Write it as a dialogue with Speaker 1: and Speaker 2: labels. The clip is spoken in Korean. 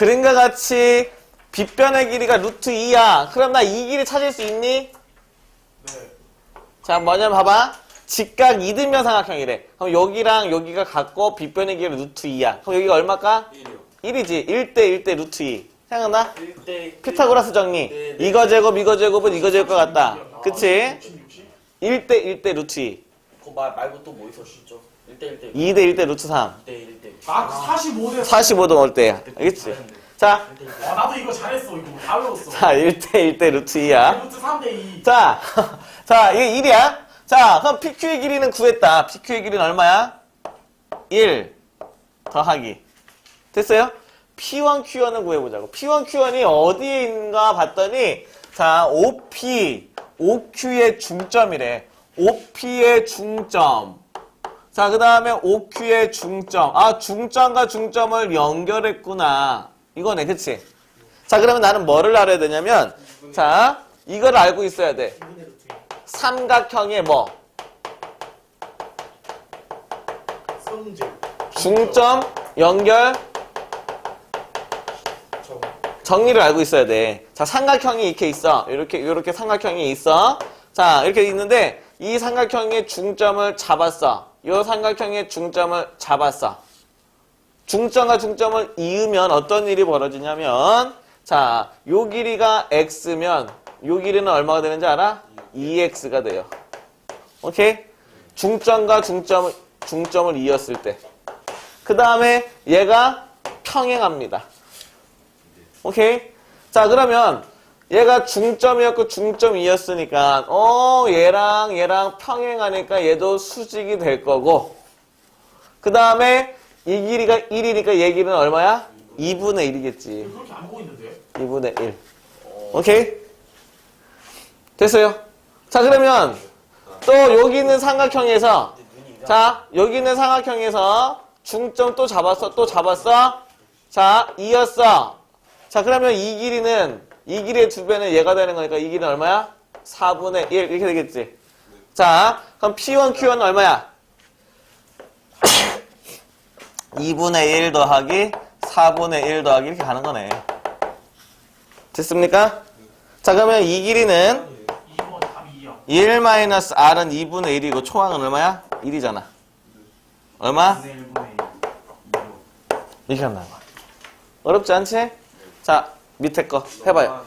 Speaker 1: 그림과 같이 빗변의 길이가 루트 2야. 그럼 나 이 길이 찾을 수 있니?
Speaker 2: 네.
Speaker 1: 자, 뭐냐면 봐봐. 직각 이등변 삼각형이래. 그럼 여기랑 여기가 같고 빗변의 길이 루트 2야. 그럼 여기가 얼마일까?
Speaker 2: 1이요.
Speaker 1: 1이지. 1대 1대 루트 2. 생각나?
Speaker 2: 1대
Speaker 1: 피타고라스 정리.
Speaker 2: 네, 네.
Speaker 1: 이거 제곱 이거 제곱은 이거 제곱 같다. 그치? 1대 1대 루트 2.
Speaker 2: 그거 말, 말고 또 뭐 있었죠? 1대 1대
Speaker 1: 2대 1대 루트 3.
Speaker 2: 1대 1대
Speaker 3: 아 45대
Speaker 1: 45도 넣을 때야. 알겠지? 자,
Speaker 2: 1대 1대
Speaker 3: 아 나도 이거 잘했어 이거 다 외웠어
Speaker 1: 자, 1대 1대 루트 2야.
Speaker 3: 루트 3대 2
Speaker 1: 자, 자, 이게 1이야. 자, 그럼 PQ의 길이는 구했다. PQ의 길이는 얼마야? 1 더하기. 됐어요? P1, Q1을 구해보자고. P1, Q1이 어디에 있는가 봤더니, 자, OP, OQ의 중점이래. OP의 중점. 자, 그 다음에 OQ의 중점. 아, 중점과 중점을 연결했구나. 이거네, 그치? 자, 그러면 나는 뭐를 알아야 되냐면, 자, 이걸 알고 있어야 돼. 삼각형의 뭐? 중점, 연결,
Speaker 3: 저
Speaker 1: 정리를 알고 있어야 돼. 자, 삼각형이 이렇게 있어. 이렇게, 이렇게 삼각형이 있어. 자, 이렇게 있는데, 이 삼각형의 중점을 잡았어. 이 삼각형의 중점을 잡았어. 중점과 중점을 이으면 어떤 일이 벌어지냐면, 자, 요 길이가 x면, 요 길이는 얼마가 되는지 알아? 2x가 돼요. 오케이? 중점과 중점을, 중점을 이었을 때. 그 다음에 얘가 평행합니다. 오케이? 자, 그러면 얘가 중점이었고 중점이었으니까 어, 얘랑 얘랑 평행하니까 얘도 수직이 될 거고 그 다음에 이 길이가 1이니까 얘 길이는 얼마야? 2분의 1이겠지.
Speaker 3: 그렇게 안 보이는데
Speaker 1: 2분의 1. 오케이? 됐어요? 자, 그러면 또 여기 있는 삼각형에서 자, 여기 있는 삼각형에서 중점 또 잡았어? 또 잡았어? 자, 이었어. 자, 그러면 이 길이는, 이 길이의 두 배는 얘가 되는 거니까 이 길이는 얼마야? 4분의 1. 이렇게 되겠지. 자, 그럼 P1, Q1은 얼마야? 2분의 1 더하기 4분의 1 더하기 이렇게 가는 거네. 됐습니까? 자, 그러면 이 길이는
Speaker 3: 2번 답이 2야
Speaker 1: 1 마이너스 R은 2분의 1이고 초항은 얼마야? 1이잖아. 얼마?
Speaker 3: 1분의 1분의 1
Speaker 1: 이렇게 나와. 어렵지 않지? 자, 밑에 거 해봐요.
Speaker 2: 아.